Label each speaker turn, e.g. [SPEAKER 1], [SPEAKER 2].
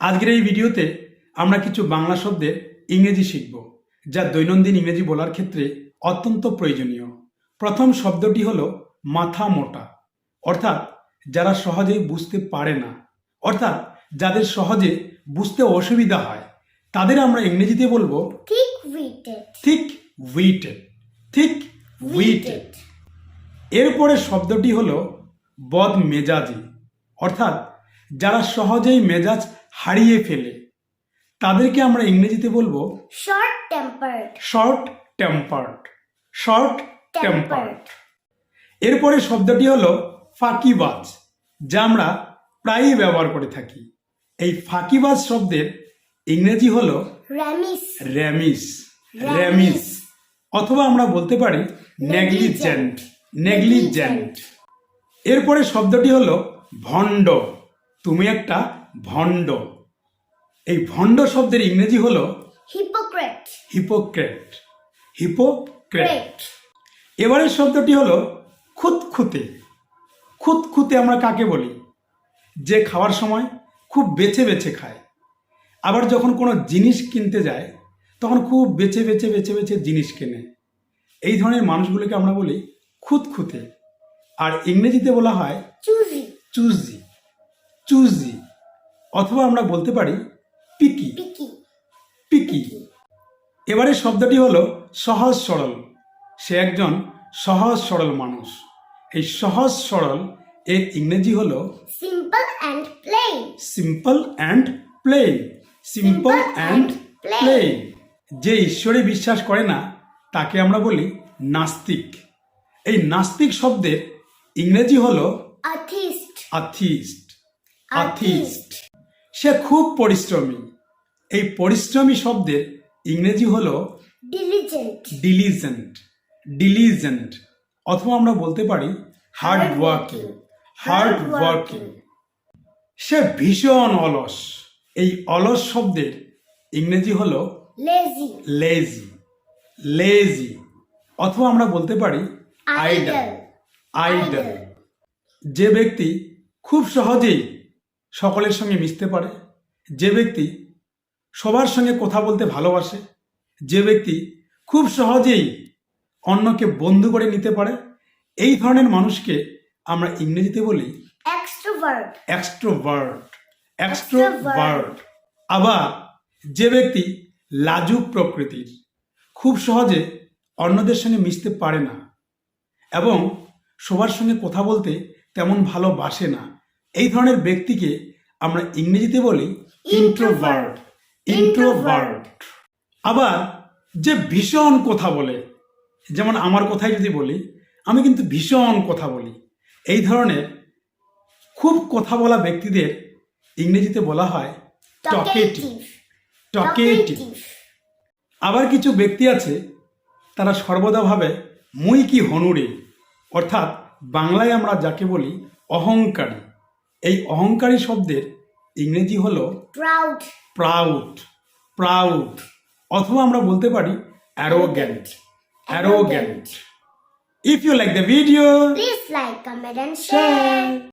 [SPEAKER 1] আজকের এই ভিডিওতে আমরা কিছু বাংলা শব্দের ইংরেজি শিখব যা দৈনন্দিন ইংরেজি বলার ক্ষেত্রে অত্যন্ত প্রয়োজনীয়। প্রথম শব্দটি হলো মাথা মোটা অর্থাৎ যারা সহজে বুঝতে পারে না অর্থাৎ যাদের সহজে বুঝতে অসুবিধা হয় তাদের আমরা ইংরেজিতে বলব. থিক উইটেড থিক উইটেড এরপরে শব্দটি হলো বদ মেজাজি অর্থাৎ যারা সহজেই মেজাজ হারিয়ে ফেলে তাদেরকে আমরা ইংরেজিতে বলব
[SPEAKER 2] short tempered.
[SPEAKER 1] Short tempered short tempered এরপরে শব্দটি হলো ফাঁকিবাজ যা আমরা প্রায়ই ব্যবহার করে থাকি। এই ফাঁকিবাজ শব্দের ইংরেজি হলো
[SPEAKER 2] Remiss.
[SPEAKER 1] র্যামিস র্যামিস অথবা আমরা বলতে পারি নেগলিজেন্ট নেগলিজেন্ট। এরপরে শব্দটি হলো ভণ্ড তুমি একটা ভণ্ড। এই ভণ্ড শব্দের ইংরেজি হলো. Hypocrite hypocrite
[SPEAKER 2] Great.
[SPEAKER 1] এবারের শব্দটি হলো খুঁতখুঁতে। খুঁতখুঁতে আমরা কাকে বলি? যে খাওয়ার সময় খুব বেছে বেছে খায়। আবার যখন কোনো জিনিস কিনতে যায় তখন খুব বেছে বেছে বেছে বেছে জিনিস কেনে। এই ধরনের মানুষগুলোকে আমরা বলি খুঁতখুঁতে। আর ইংরেজিতে বলা হয়
[SPEAKER 2] Choosy.
[SPEAKER 1] চুজি। চুজি অথবা আমরা বলতে পারি পিকি। পিকি। এবারে শব্দটি হলো সহজ সরল। সে একজন সহজ সরল মানুষ। এই সহজ সরল এর ইংরেজি হলো
[SPEAKER 2] Simple and plain.
[SPEAKER 1] Simple and plain simple and plain যে ঈশ্বরে বিশ্বাস করে না তাকে আমরা বলি নাস্তিক। এই নাস্তিক শব্দের ইংরেজি হলো
[SPEAKER 2] Atheist.
[SPEAKER 1] আথিস্ট আথিস্ট সে খুব পরিশ্রমী এই পরিশ্রমী শব্দের ইংরেজি হল. ডিলিজেন্ট ডিলিজেন্ট অথবা আমরা বলতে পারি হার্ড ওয়ার্কিং হার্ড ওয়ার্কিং সে ভীষণ অলস এই অলস শব্দের ইংরেজি হল
[SPEAKER 2] Lazy.
[SPEAKER 1] লেজি লেজি অথবা আমরা বলতে পারি আইডল. আইডল যে ব্যক্তি খুব সহজেই সকলের সঙ্গে মিশতে পারে। যে ব্যক্তি সবার সঙ্গে কথা বলতে ভালোবাসে যে ব্যক্তি খুব সহজেই অন্যকে বন্ধু করে নিতে পারে এই ধরনের মানুষকে আমরা ইংরেজিতে বলি
[SPEAKER 2] Extrovert.
[SPEAKER 1] এক্সট্রোভার্ট এক্সট্রোভার্ট আবার যে ব্যক্তি লাজুক প্রকৃতির খুব সহজে অন্যদের সঙ্গে মিশতে পারে না এবং সবার সঙ্গে কথা বলতে তেমন ভালোবাসে না। এই ধরনের ব্যক্তিকে আমরা ইংরেজিতে বলি ইন্ট্রোভার্ট ইন্ট্রোভার্ট আবার যে ভীষণ কথা বলে যেমন আমার কথাই যদি বলি আমি কিন্তু ভীষণ কথা বলি। এই ধরনের খুব কথা বলা ব্যক্তিদের ইংরেজিতে বলা হয় টকেটিভ. টকেটিভ আবার কিছু ব্যক্তি আছে তারা সর্বদা ভাবে মুই কি হনুরে অর্থাৎ বাংলায় আমরা যাকে বলি অহংকারী। এই অহংকারী শব্দের ইংরেজি হল
[SPEAKER 2] প্রাউড
[SPEAKER 1] প্রাউড প্রাউড অথবা আমরা বলতে পারি arrogant arrogant if you like the video
[SPEAKER 2] Please like, comment, and share.